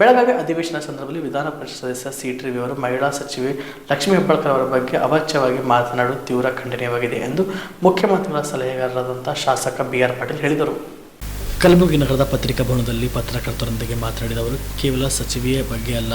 ಬೆಳಗಾವಿ ಅಧಿವೇಶನ ಸಂದರ್ಭದಲ್ಲಿ ವಿಧಾನ ಪರಿಷತ್ ಸದಸ್ಯ ಸಿಟಿ ರವಿ ಅವರು, ಮಹಿಳಾ ಸಚಿವೆ ಲಕ್ಷ್ಮೀ ಹೆಬ್ಬಾಳ್ಕರ್ ಅವರ ಬಗ್ಗೆ ಅವಾಚ್ಯವಾಗಿ ಮಾತನಾಡುವುದು ತೀವ್ರ ಖಂಡನೀಯವಾಗಿದೆ ಎಂದು ಮುಖ್ಯಮಂತ್ರಿಗಳ ಸಲಹೆಗಾರರಾದಂಥ ಶಾಸಕ ಬಿ ಆರ್ ಪಾಟೀಲ್ ಹೇಳಿದರು. ಕಲಬುರಗಿ ನಗರದ ಪತ್ರಿಕಾ ಭವನದಲ್ಲಿ ಪತ್ರಕರ್ತರೊಂದಿಗೆ ಮಾತನಾಡಿದ ಅವರು, ಕೇವಲ ಸಚಿವೆಯ ಬಗ್ಗೆ ಅಲ್ಲ,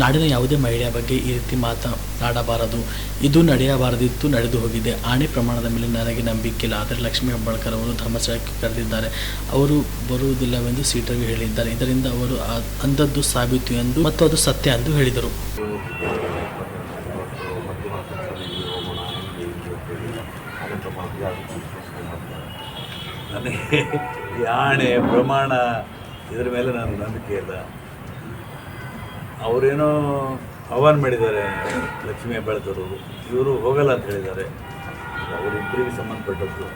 ನಾಡಿನ ಯಾವುದೇ ಮಹಿಳೆಯ ಬಗ್ಗೆ ಈ ರೀತಿ ಮಾತನಾಡಬಾರದು ಇದು ನಡೆಯಬಾರದಿತ್ತು, ನಡೆದು ಹೋಗಿದೆ. ಆಣೆ ಪ್ರಮಾಣದ ಮೇಲೆ ನನಗೆ ನಂಬಿಕೆ ಇಲ್ಲ. ಆದರೆ ಲಕ್ಷ್ಮೀ ಹೆಬ್ಬಾಳ್ಕರ್ ಅವರು ಧರ್ಮಸ್ಥಳಕ್ಕೆ ಕರೆದಿದ್ದಾರೆ. ಅವರು ಬರುವುದಿಲ್ಲವೆಂದು ಸೀಟರ್ಗೆ ಹೇಳಿದ್ದಾರೆ. ಇದರಿಂದ ಅವರು ಅಂದದ್ದು ಸಾಬೀತು ಎಂದು ಮತ್ತು ಅದು ಸತ್ಯ ಎಂದು ಹೇಳಿದರು. ನನಗೆ ಈ ಆಣೆ ಪ್ರಮಾಣ ಇದ್ರ ಮೇಲೆ ನಾನು ನಂಬಿಕೆ ಇಲ್ಲ. ಅವರೇನೋ ಆಹ್ವಾನ ಮಾಡಿದ್ದಾರೆ ಲಕ್ಷ್ಮೀ ಹೆಬ್ಬಾಳ್ಕರ್. ಇವರು ಹೋಗಲ್ಲ ಅಂತ ಹೇಳಿದ್ದಾರೆ. ಅವರಿಬ್ಬರಿಗೆ ಸಂಬಂಧಪಟ್ಟದ್ದು.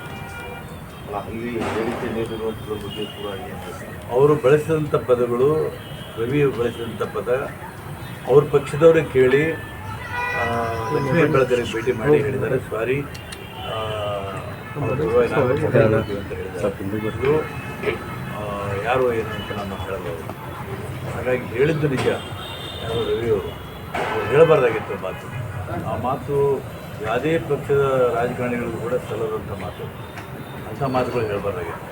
ಅಲ್ಲಿ ಹೇಳಿಕೆ ನೀಡಿರುವಂಥದ್ರ ಬಗ್ಗೆ ಕೂಡ ಅವರು ಬಳಸಿದಂಥ ಪದಗಳು ರವಿ ಬಳಸಿದಂಥ ಪದ ಅವ್ರ ಪಕ್ಷದವರೇ ಕೇಳಿ ಲಕ್ಷ್ಮೀ ಹೆಬ್ಬಾಳ್ಕರಿಗೆ ಭೇಟಿ ಮಾಡಿ ಹೇಳಿದ್ದಾರೆ. ಸಾರಿ ಯಾರು ಏನು ಅಂತ ನಾನು ಹೇಳಬಹುದು ಹಾಗಾಗಿ ಹೇಳಿದ್ದು ನಿಜ. ಯಾರು ರವಿಯವರು ಅವ್ರು. ಹೇಳಬಾರ್ದಾಗಿತ್ತು ಆ ಮಾತು. ಆ ಮಾತು ಯಾವುದೇ ಪಕ್ಷದ ರಾಜಕಾರಣಿಗಳಿಗೂ ಕೂಡ ಸಲ್ಲದಂಥ ಮಾತು. ಅಂಥ ಮಾತುಗಳು ಹೇಳಬಾರ್ದಾಗಿತ್ತು.